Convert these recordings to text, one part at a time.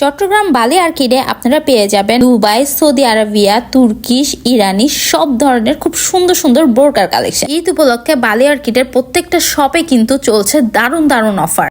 চট্টগ্রাম, বালি আর্কিডে আপনারা পেয়ে যাবেন দুবাই, সৌদি আরবিয়া তুর্কিশ ইরানি সব ধরনের খুব সুন্দর সুন্দর বোরকার কালেকশন ঈদ উপলক্ষে বালি আর্কিডের প্রত্যেকটা শপে কিন্তু চলছে দারুণ দারুণ অফার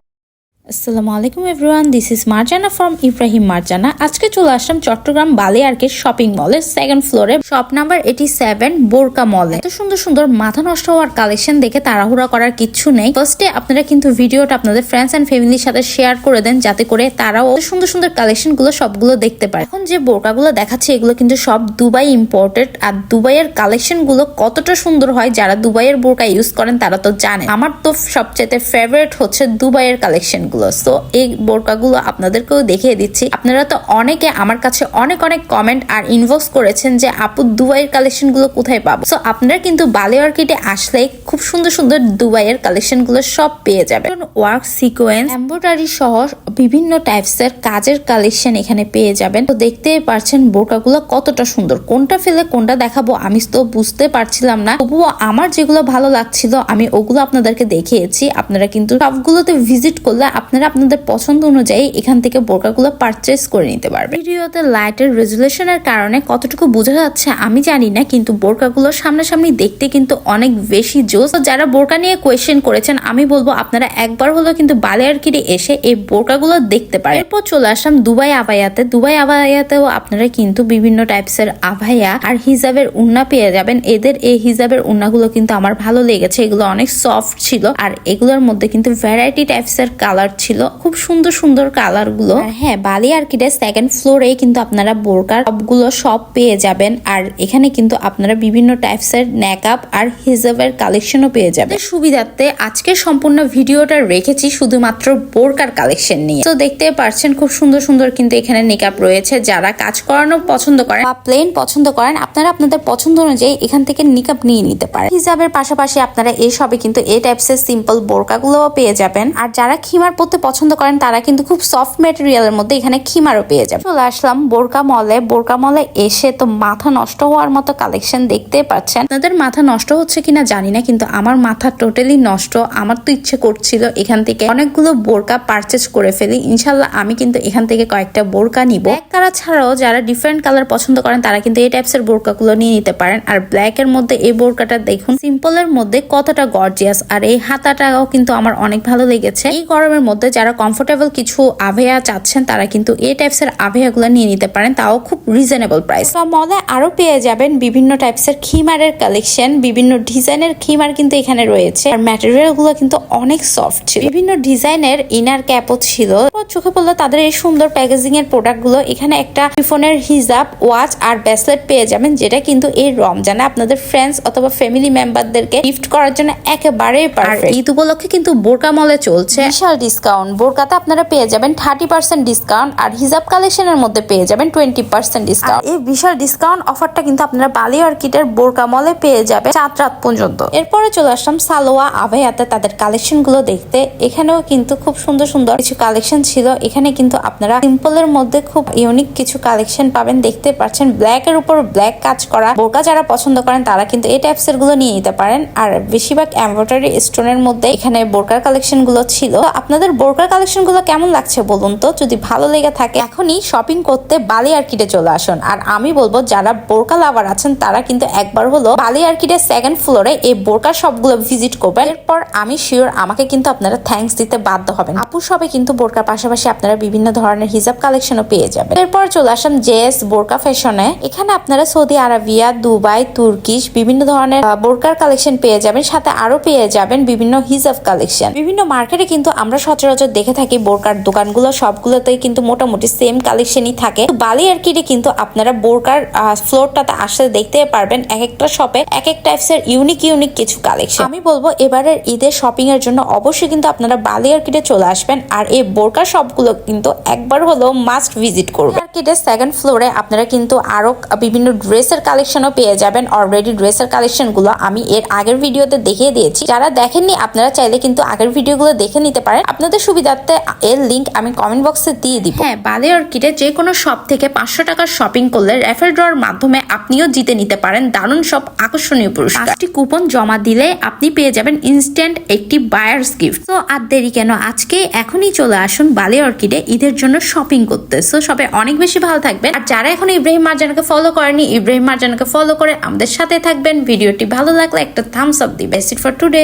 আসসালামু আলাইকুম everyone this is Marjana from Ibrahim Marjana আজকে চলে আসলাম চট্টগ্রাম বালি আর্কের শপিং মলের সেকেন্ড ফ্লোরে শপ নাম্বার এটি সেভেন বোরকা মলে এত সুন্দর সুন্দর মাথা নষ্ট হওয়ার কালেকশন দেখে তাড়াহুড়া করার কিচ্ছু নেই। ফার্স্টে আপনারা কিন্তু ভিডিওটা আপনাদের ফ্রেন্ডস অ্যান্ড ফ্যামিলির সাথে শেয়ার করে দেন, যাতে করে তারাও সুন্দর সুন্দর কালেকশনগুলো সবগুলো দেখতে পারে এখন যে বোরকাগুলো দেখাচ্ছে, এগুলো কিন্তু সব দুবাই ইম্পোর্টেড আর দুবাইয়ের কালেকশনগুলো কতটা সুন্দর হয়, যারা দুবাইয়ের বোরকা ইউজ করেন, তারা তো জানে আমার তো সবচেয়ে ফেভারিট হচ্ছে দুবাইয়ের কালেকশন গুলো। তো এই বোরকাগুলো আপনাদেরকেও দেখিয়ে দিচ্ছি। আপনারা তো অনেকে আমার কাছে অনেক অনেক কমেন্ট আর ইনবক্স করেছেন যে, আপু, দুবাইয়ের কালেকশনগুলো কোথায় পাবো? তো আপনারা কিন্তু বালি মার্কেটে আসলে খুব সুন্দর সুন্দর দুবাইয়ের কালেকশনগুলো সব পেয়ে যাবেন। ওয়ার্ক সিকোয়েন্স এম্ব্রয়ডারি সহ বিভিন্ন টাইপস এর কাজের কালেকশন এখানে পেয়ে যাবেন। তো দেখতেই পারছেন বোরকাগুলো কতটা সুন্দর। কোনটা ফেলে কোনটা দেখাবো আমি তো বুঝতে পারছিলাম না। তবুও আমার যেগুলো ভালো লাগছিল আমি ওগুলো আপনাদেরকে দেখিয়েছি। আপনারা কিন্তু সবগুলোতে ভিজিট করলে আপনারা আপনাদের পছন্দ অনুযায়ী এখান থেকে বোরকাগুলো পারচেস করে নিতে পারবেন। ভিডিওতে লাইটের রেজুলেশনের কারণে কতটুকু বোঝা যাচ্ছে আমি জানি না, কিন্তু বোরকাগুলো সামনাসামনি দেখতে কিন্তু অনেক বেশি জোস। যারা বোরকা নিয়ে কোয়েশ্চেন করেছেন, আমি বলব আপনারা একবার হলেও কিন্তু বালিয়ারকিরে এসে এই বোরকাগুলো দেখতে পারেন। এরপর চলে আসলাম দুবাই আবায়াতে দুবাই আবায়াতেও আপনারা কিন্তু বিভিন্ন টাইপসের আভাইয়া আর হিজাবের উন্না পেয়ে যাবেন। এদের এই হিজাবের উন্নাগুলো কিন্তু আমার ভালো লেগেছে। এগুলো অনেক সফট ছিল আর এগুলোর মধ্যে কিন্তু ভ্যারাইটি টাইপসের কালার ছিল। খুব সুন্দর সুন্দর কালারগুলো হ্যাঁ বালি আর্কিডের সেকেন্ড ফ্লোরে কিন্তু আপনারা বোরকার সবগুলো সব পেয়ে যাবেন। আর এখানে কিন্তু আপনারা বিভিন্ন টাইপসের নেকআপ আর হিজাবের কালেকশনও পেয়ে যাবেন। সুবিধার্থে আজকে সম্পূর্ণ ভিডিওটা রেখেছি শুধুমাত্র বোরকার কালেকশন নিয়ে। তো দেখতে পারছেন খুব সুন্দর সুন্দর কিন্তু এখানে মেকআপ রয়েছে। যারা কাজ করানো পছন্দ করেন বা প্লেন পছন্দ করেন আপনারা আপনাদের পছন্দ অনুযায়ী এখান থেকে নিকাপ নিয়ে নিতে পারেন। হিজাবের পাশাপাশি আপনারা এই সবে কিন্তু এই টাইপসের সিম্পল বোরকাগুলোও পেয়ে যাবেন। আর যারা খিমার পরতে পছন্দ করেন, তারা কিন্তু খুব সফট মেটেরিয়ালের মধ্যে এখানে খিমারও পেয়ে যাবেন চলে আসলাম বোরকা মলে। বোরকা মলে এসে তো মাথা নষ্ট হওয়ার মতো কালেকশন দেখতে পাচ্ছেন। আপনাদের মাথা নষ্ট হচ্ছে কিনা জানি না, কিন্তু আমার মাথা টোটালি নষ্ট। আমার তো ইচ্ছে করছিল এখান থেকে অনেকগুলো বোরকা পারচেজ করে ফেলি। ইনশাল্লাহ আমি কিন্তু এখান থেকে কয়েকটা বোরকা নিব। কালার ছাড়াও যারা ডিফারেন্ট কালার পছন্দ করেন, তারা কিন্তু এই টাইপসের বোরকাগুলো নিয়ে নিতে পারেন। আর ব্ল্যাক এর মধ্যে এই বোরকাটা দেখুন সিম্পলের মধ্যে কতটা গর্জিয়াস আর এই হাতাটাও কিন্তু আমার অনেক ভালো লেগেছে। এই গরমের মধ্যে যারা কমফোর্টেবল কিছু আভেয়া চাচ্ছেন তারা কিন্তু এই টাইপসের আভেয়াগুলো নিয়ে নিতে পারেন। তাও খুব রিজনেবল প্রাইস মলে আরও পেয়ে যাবেন বিভিন্ন টাইপসের খিমারের কালেকশন বিভিন্ন ডিজাইনের খিমার কিন্তু এখানে রয়েছে। আর ম্যাটেরিয়ালগুলো কিন্তু অনেক সফট ছিল। বিভিন্ন ডিজাইনের ইনার ক্যাপও ছিল। চোখে পড়ল তাদের এই সুন্দর প্যাকেজিং এর প্রোডাক্টগুলো এখানে একটা ফোনের হিজাব ওয়াচ আর ব্রেসলেট পেয়ে যাবেন যেটা কিন্তু এই রমজানে আপনাদের ফ্রেন্ডস অথবা ফ্যামিলি মেম্বারদেরকে গিফট করার জন্য একেবারে পারফেক্ট ঈদ উপলক্ষে কিন্তু বোরকা মলে চলছে। বিশাল ডিসকাউন্ট বোরকাতে আপনারা পেয়ে যাবেন থার্টি পার্সেন্ট ডিসকাউন্ট আর হিজাব কালেকশনের মধ্যে পেয়ে যাবেন টোয়েন্টি পার্সেন্ট ডিসকাউন্ট এই বিশাল ডিসকাউন্ট অফারটা কিন্তু আপনারা বালি অর্কিডের বোরকা মলে পেয়ে যাবেন চার রাত পর্যন্ত। এরপরে চলে আসলাম সালোয়া আভায়াতে তাদের কালেকশনগুলো দেখতে। এখানেও কিন্তু খুব সুন্দর সুন্দর কিছু কালেকশন ছিল। এখানে কিন্তু আপনারা সিম্পলের মধ্যে খুব ইউনিক কিছু কালেকশন পাবেন। দেখতে পাচ্ছেন ব্ল্যাক এর উপর ব্ল্যাক কাজ করা বোরকা যারা পছন্দ করেন তারা কিন্তু এই টাইপস এরগুলো নিয়ে নিতে পারেন। আর বেশিরভাগ এমব্রয়ডারি স্টোনের মধ্যে এখানে বোরকার কালেকশনগুলো ছিল। তো আপনাদের বোরকার কালেকশনগুলো কেমন লাগছে বলুন তো? যদি ভালো লেগে থাকে, এখনই শপিং করতে বালি আর্কিটে চলে আসুন। আর আমি বলব, যারা বোরকা লাভার আছেন, তারা কিন্তু একবার হলো বালি আর্কিটের সেকেন্ড ফ্লোরে এই বোরকা সবগুলো ভিজিট করবেন। এরপর আমি শিওর আমাকে কিন্তু আপনারা থ্যাঙ্কস দিতে বাধ্য হবেন। আপু সবে কিন্তু বোরকার পাশাপাশি আপনারা বিভিন্ন ধরনের হিজাব কালেকশনও পেয়ে যাবেন। এরপর চলে আসলাম জেস বোরকা ফ্যাশনে এখানে আপনারা সৌদি আরবিয়া, দুবাই, তুর্কিশ বিভিন্ন ধরনের বোরকার কালেকশন পেয়ে যাবেন। সাথে আরও পেয়ে যাবেন বিভিন্ন হিজাব কালেকশন বিভিন্ন মার্কেটে কিন্তু আমরা সচরাচর দেখে থাকি বোরকার দোকানগুলো, সবগুলোতেই কিন্তু মোটামুটি সেম কালেকশনই থাকে। বালি আর কিনে কিন্তু আপনারা বোরকার ফ্লোরটাতে আসলে দেখতে পারবেন এক একটা শপে এক এক টাইপস এর ইউনিক ইউনিক কিছু কালেকশন আমি বলব এবারের ঈদের শপিং এর জন্য অবশ্যই কিন্তু আপনারা বালি আর কিটে চলে আসবেন। আর এই বোরকার সবগুলো কিন্তু একবার হলেও মাস্ট ভিজিট করবেন। মার্কেটের সেকেন্ড ফ্লোরে আপনারা কিন্তু আরও বিভিন্ন ড্রেসের কালেকশনও পেয়ে যাবেন। অলরেডি ড্রেসের কালেকশনগুলো আমি এর আগের ভিডিওতে দেখিয়ে দিয়েছি। যারা দেখেননি, আপনারা চাইলে কিন্তু আগের ভিডিওগুলো দেখে নিতে পারেন। আপনাদের আপনাদের সুবিধার্থে এর লিংক আমি কমেন্ট বক্সে দিয়ে দিব। হ্যাঁ বালে অর্কিডে যে কোনো শপ থেকে পাঁচশো টাকার শপিং করলে রেফার ড্রর মাধ্যমে আপনিও জিতে নিতে পারেন দারুণ সব আকর্ষণীয় পুরস্কার। পাঁচটি কুপন জমা দিলে আপনি পেয়ে যাবেন ইনস্ট্যান্ট একটি বায়ার্স গিফট তো আর দেরি কেন? আজকে এখনই চলে আসুন বালে অর্কিডে, ঈদের জন্য শপিং করতে। সো সবাই অনেক বেশি ভালো থাকবেন। আর যারা এখন ইব্রাহিম মার্জানকে ফলো করেনি, ইব্রাহিম মার্জানকে ফলো করে আমাদের সাথে থাকবেন। ভিডিওটি ভালো লাগলে একটা থামস আপ দিই বেস্ট ফর টুডে